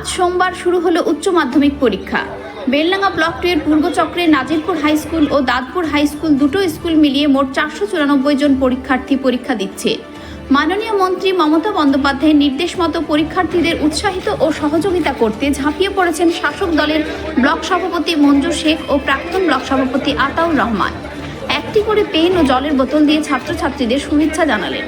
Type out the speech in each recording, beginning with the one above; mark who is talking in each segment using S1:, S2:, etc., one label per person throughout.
S1: আজ সোমবার শুরু হলো উচ্চ মাধ্যমিক পরীক্ষা। বেলডাঙ্গা ব্লক টু এর পূর্বচক্রে নাজিরপুর হাই স্কুল ও দাঁতপুর হাই স্কুল দুটো স্কুল মিলিয়ে মোট চারশো চুরানব্বই জন পরীক্ষার্থী পরীক্ষা দিচ্ছে। মাননীয় মন্ত্রী মমতা বন্দ্যোপাধ্যায়ের নির্দেশ মতো পরীক্ষার্থীদের উৎসাহিত ও সহযোগিতা করতে ঝাঁপিয়ে পড়েছেন শাসক দলের ব্লক সভাপতি মঞ্জু শেখ ও প্রাক্তন ব্লক সভাপতি আতাউর রহমান। একটি করে পেন ও জলের বোতল দিয়ে ছাত্রছাত্রীদের শুভেচ্ছা জানালেন।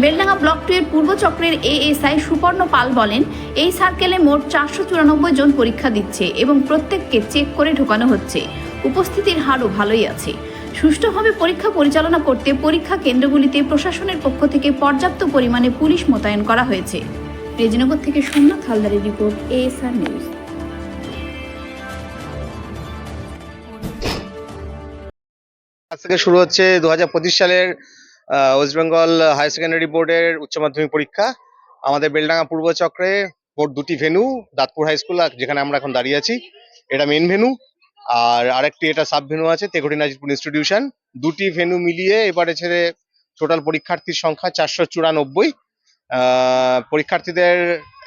S1: বেলডাঙ্গা ব্লক টু এর পূর্বচক্রের এএসআই সুপর্ণ পাল বলেন, এই সার্কেলে মোট চারশো চুরানব্বই জন পরীক্ষা দিচ্ছে এবং প্রত্যেককে চেক করে ঢোকানো হচ্ছে। উপস্থিতির হারও ভালোই আছে। সুষ্ঠুভাবে পরীক্ষা পরিচালনা করতে পরীক্ষা কেন্দ্রগুলিতে প্রশাসনের পক্ষ থেকে পর্যাপ্ত পরিমাণে পুলিশ মোতায়েন করা হয়েছে। রেজিনগর থেকে সোমনাথ হালদারের রিপোর্ট, এএসআর নিউজ।
S2: আজ থেকে শুরু হচ্ছে দু সালের ওয়েস্ট বেঙ্গল হায়ার সেকেন্ডারি বোর্ডের উচ্চ মাধ্যমিক পরীক্ষা। আমাদের বেলডাঙ্গা পূর্ব চক্রে মোট দুটি ভেনু দাঁতপুর হাই স্কুল যেখানে আমরা এখন দাঁড়িয়ে আছি, এটা মেন ভেনু আর আরেকটি এটা সাব ভেনু আছে তেঘটি নাজিরপুর ইনস্টিটিউশন দুটি ভেনু মিলিয়ে এবারে ছেড়ে টোটাল পরীক্ষার্থীর সংখ্যা চারশো চুরানব্বই। পরীক্ষার্থীদের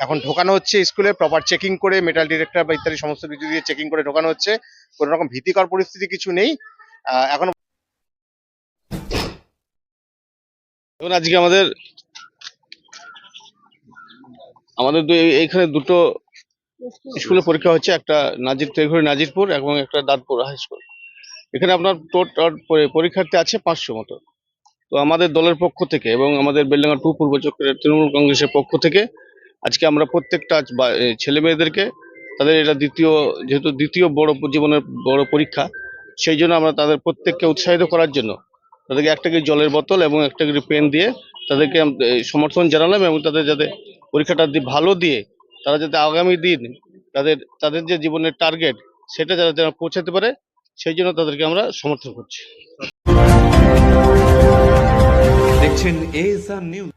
S2: এখন ঢোকানো হচ্ছে স্কুলে প্রপার চেকিং করে মেটাল ডিরেক্টর বা ইত্যাদি সমস্ত কিছু দিয়ে চেকিং করে ঢোকানো হচ্ছে। কোনো রকম ভীতিকর পরিস্থিতি কিছু নেই। এখন
S3: এবং আজকে আমাদের আমাদের এইখানে দুটো স্কুলে পরীক্ষা হচ্ছে, একটা নাজির তেঘরি নাজিরপুর এবং একটা দাঁতপুর হাই স্কুল। এখানে আপনার টোটাল পরীক্ষার্থী আছে পাঁচশো মতো। তো আমাদের দলের পক্ষ থেকে এবং আমাদের বেলডাঙ্গা টু পূর্ব চক্রের তৃণমূল কংগ্রেসের পক্ষ থেকে আজকে আমরা প্রত্যেকটা ছেলে মেয়েদেরকে, তাদের এটা দ্বিতীয়, যেহেতু দ্বিতীয় বড় জীবনের বড় পরীক্ষা, সেই জন্য আমরা তাদের প্রত্যেককে উৎসাহিত করার জন্য তাদেরকে একটা করে জলের বোতল এবং একটা করে পেন দিয়ে তাদেরকে সমর্থন জানালাম এবং তাদের যাতে পরীক্ষাটা ভালো দিয়ে তারা যাতে আগামী দিন তাদের তাদের যে জীবনের টার্গেট সেটা যারা যারা পৌঁছাতে পারে, সেই জন্য তাদেরকে আমরা সমর্থন করছি।
S4: দেখছেন নিউজ